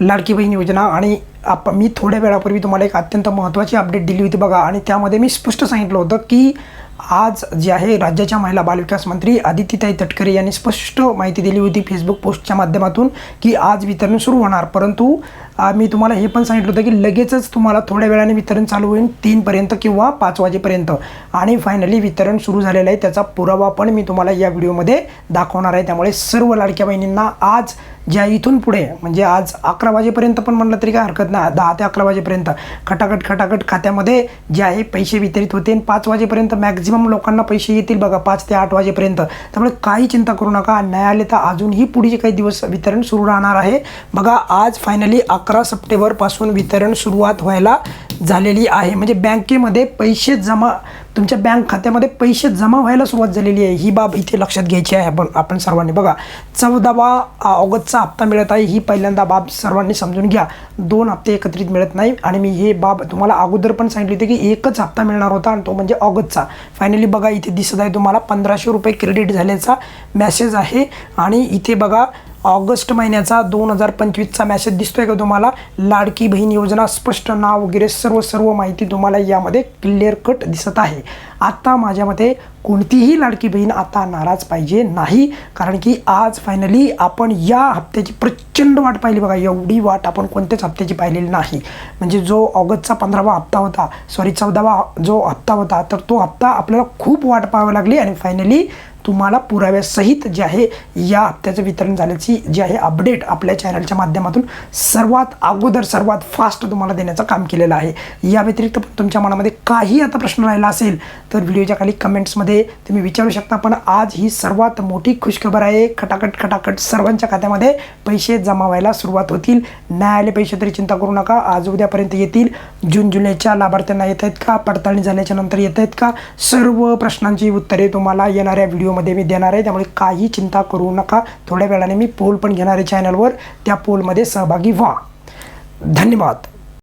लाडकी बहीण योजना आणि आप मी थोड्या वेळापूर्वी तुम्हाला एक अत्यंत महत्त्वाची अपडेट दिली होती बघा. आणि त्यामध्ये मी स्पष्ट सांगितलं होतं की आज जे आहे राज्याच्या महिला बालविकास मंत्री आदित्यताई तटकरे यांनी स्पष्ट माहिती दिली होती फेसबुक पोस्टच्या माध्यमातून की आज वितरण सुरू होणार. परंतु मी तुम्हाला हे पण सांगितलं होतं की लगेचच तुम्हाला थोड्या वेळाने वितरण चालू होईल तीनपर्यंत किंवा पाच वाजेपर्यंत. आणि फायनली वितरण सुरू झालेलं आहे त्याचा पुरावा पण मी तुम्हाला या व्हिडिओमध्ये दाखवणार आहे. त्यामुळे सर्व लाडक्या बहिणींना आज ज्या इथून पुढे म्हणजे आज अकरा वाजेपर्यंत पण म्हणलं तरी काय हरकत नाही दहा ते अकरा वाजेपर्यंत. खटाखट खटाखट खात्यामध्ये जे आहे पैसे वितरित होते आणि पाच वाजेपर्यंत मॅक्झिमम लोकांना पैसे येतील बघा पाच ते आठ वाजेपर्यंत. त्यामुळे काही चिंता करू नका न्यायालय तर अजूनही पुढचे काही दिवस वितरण सुरू राहणार आहे. बघा आज फायनली अकरा अकरा सप्टेंबरपासून वितरण सुरुवात व्हायला झालेली आहे. म्हणजे बँकेमध्ये पैसे जमा तुमच्या बँक खात्यामध्ये पैसे जमा व्हायला सुरुवात झालेली आहे. ही बाब इथे लक्षात घ्यायची आहे आपण आपण सर्वांनी. बघा चौदावा ऑगस्टचा हप्ता मिळत आहे. ही पहिल्यांदा बाब सर्वांनी समजून घ्या. दोन हप्ते एकत्रित मिळत नाही आणि मी हे बाब तुम्हाला अगोदर पण सांगितले होते की एकच हप्ता मिळणार होता आणि तो म्हणजे ऑगस्टचा. फायनली बघा इथे दिसत आहे तुम्हाला पंधराशे रुपये क्रेडिट झाल्याचा मॅसेज आहे. आणि इथे बघा ऑगस्ट महिन्याचा दोन हजार पंचवीसचा मॅसेज दिसतोय का तुम्हाला? लाडकी बहीण योजना स्पष्ट नाव वगैरे सर्व सर्व माहिती तुम्हाला यामध्ये क्लिअर कट दिसत आहे. आत्ता माझ्या मते कोणतीही लाडकी बहीण आता नाराज पाहिजे नाही कारण की आज फायनली आपण या हप्त्याची प्रचंड वाट पाहिली बघा. एवढी वाट आपण कोणत्याच हप्त्याची पाहिलेली नाही. म्हणजे जो ऑगस्टचा पंधरावा हप्ता होता सॉरी चौदावा जो हप्ता होता तर तो हप्ता आपल्याला खूप वाट पाहावी लागली आणि फायनली तुम्हाला पुराव्यासहित जे आहे या हप्त्याचं वितरण झाल्याची जी आहे अपडेट आपल्या चॅनलच्या माध्यमातून सर्वात अगोदर सर्वात फास्ट तुम्हाला देण्याचं काम केलेलं आहे. या व्यतिरिक्त पण तुमच्या मनामध्ये काही आता प्रश्न राहिला असेल तर व्हिडिओच्या खाली कमेंट्समध्ये तुम्ही विचारू शकता पण आज ही सर्वात मोठी खुशखबर आहे. खटाखट खटाखट सर्वांच्या खात्यामध्ये पैसे जमा व्हायला सुरुवात होतील. न्यायालय पैसे तरी चिंता करू नका. आज उद्यापर्यंत येतील. जून जुलैच्या लाभार्थ्यांना येत आहेत का? पडताळणी झाल्याच्यानंतर येत आहेत का? सर्व प्रश्नांची उत्तरे तुम्हाला येणाऱ्या व्हिडिओमध्ये मी देणार आहे. त्यामुळे काही चिंता करू नका. थोड्या वेळाने मी पोल पण घेणार आहे चॅनलवर त्या पोलमध्ये सहभागी व्हा. धन्यवाद.